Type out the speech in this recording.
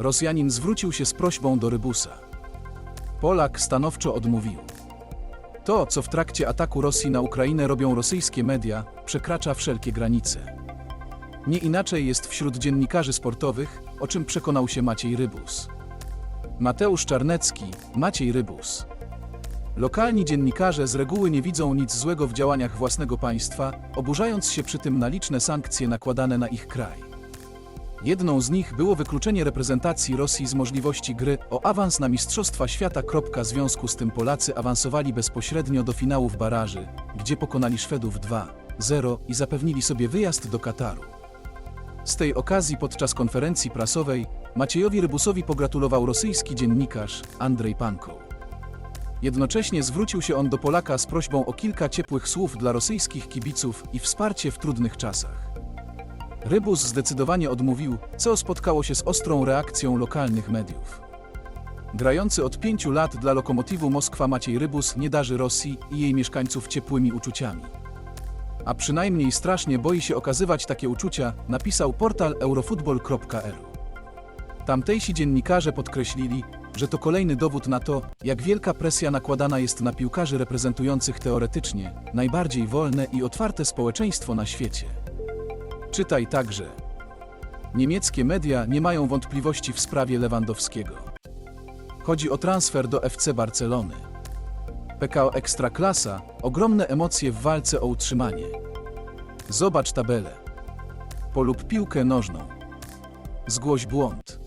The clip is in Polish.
Rosjanin zwrócił się z prośbą do Rybusa. Polak stanowczo odmówił. To, co w trakcie ataku Rosji na Ukrainę robią rosyjskie media, przekracza wszelkie granice. Nie inaczej jest wśród dziennikarzy sportowych, o czym przekonał się Maciej Rybus. Mateusz Czarnecki, Maciej Rybus. Lokalni dziennikarze z reguły nie widzą nic złego w działaniach własnego państwa, oburzając się przy tym na liczne sankcje nakładane na ich kraj. Jedną z nich było wykluczenie reprezentacji Rosji z możliwości gry o awans na Mistrzostwa Świata. W związku z tym Polacy awansowali bezpośrednio do finałów baraży, gdzie pokonali Szwedów 2-0 i zapewnili sobie wyjazd do Kataru. Z tej okazji podczas konferencji prasowej Maciejowi Rybusowi pogratulował rosyjski dziennikarz Andrzej Pankow. Jednocześnie zwrócił się on do Polaka z prośbą o kilka ciepłych słów dla rosyjskich kibiców i wsparcie w trudnych czasach. Rybus zdecydowanie odmówił, co spotkało się z ostrą reakcją lokalnych mediów. Grający od pięciu lat dla Lokomotivu Moskwa Maciej Rybus nie darzy Rosji i jej mieszkańców ciepłymi uczuciami. A przynajmniej strasznie boi się okazywać takie uczucia, napisał portal eurofutbol.ru. Tamtejsi dziennikarze podkreślili, że to kolejny dowód na to, jak wielka presja nakładana jest na piłkarzy reprezentujących teoretycznie najbardziej wolne i otwarte społeczeństwo na świecie. Czytaj także. Niemieckie media nie mają wątpliwości w sprawie Lewandowskiego. Chodzi o transfer do FC Barcelony. PKO Ekstraklasa, ogromne emocje w walce o utrzymanie. Zobacz tabelę. Polub piłkę nożną. Zgłoś błąd.